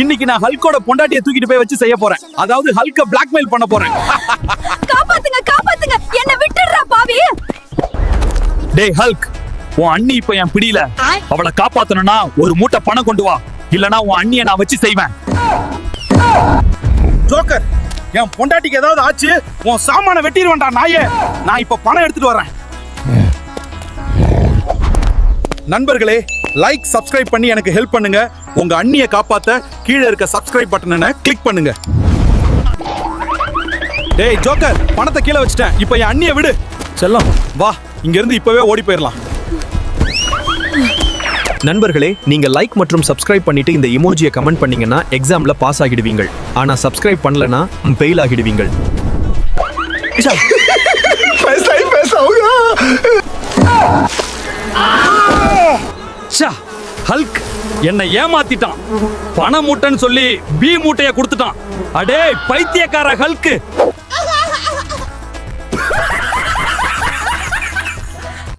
இன்னைக்கு நான் ஹல்கோட பொண்டாட்டியை தூக்கிட்டு போய் வச்சு செய்ய போறேன். அதாவது ஹல்க பிளாக்மெயில் பண்ண போறேன். காப்பாத்துங்க காப்பாத்துங்க. என்ன விட்டுடுறா பாவி. டேய் ஹல்க் உன் அண்ணி இப்ப என் பிடியில. அவளை காப்பாத்தணும்னா ஒரு மூட்டை பணம் கொண்டு வா. இல்லனா உன் அண்ணியை நான் வச்சு செய்வேன். ஜோக்கர் என் பொண்டாட்டிக்கு ஏதாவது ஆச்சு உன் சாமான வெட்டிடுவேன்டா நாயே. நான் இப்ப பணம் எடுத்துட்டு வரேன். நண்பர்களே லைக் சப்ஸ்கிரைப் பண்ணி எனக்கு ஹெல்ப் பண்ணுங்க. உங்க அண்ணியை காப்பாத்த கீழே இருக்க சப்ஸ்கிரைப் பட்டனை கிளிக் பண்ணுங்க. டேய் ஜோக்கர் பணத்தை கீழே வச்சிட்டேன். இப்போ என் அண்ணியை விடு. செல்லம் வா. இங்க இருந்து இப்பவே ஓடி போயிடலாம் நண்பர்களே நீங்க லைக் மற்றும் சப்ஸ்கிரைப் பண்ணிட்டு இந்த இமோஜியை கமெண்ட் பண்ணீங்கன்னா எக்ஸாம்ல பாஸ் ஆகிடுவீங்கள். ஆனா சப்ஸ்கிரைப் பண்ணலனா ஃபெயில் ஆகிடுவீங்கள். ச்சா ஹல்க் என்னை ஏமாத்திட்டான். பண மூட்டைன்னு சொல்லி பி மூட்டைய கொடுத்துட்டான். அடே பைத்தியக்கார ஹல்க்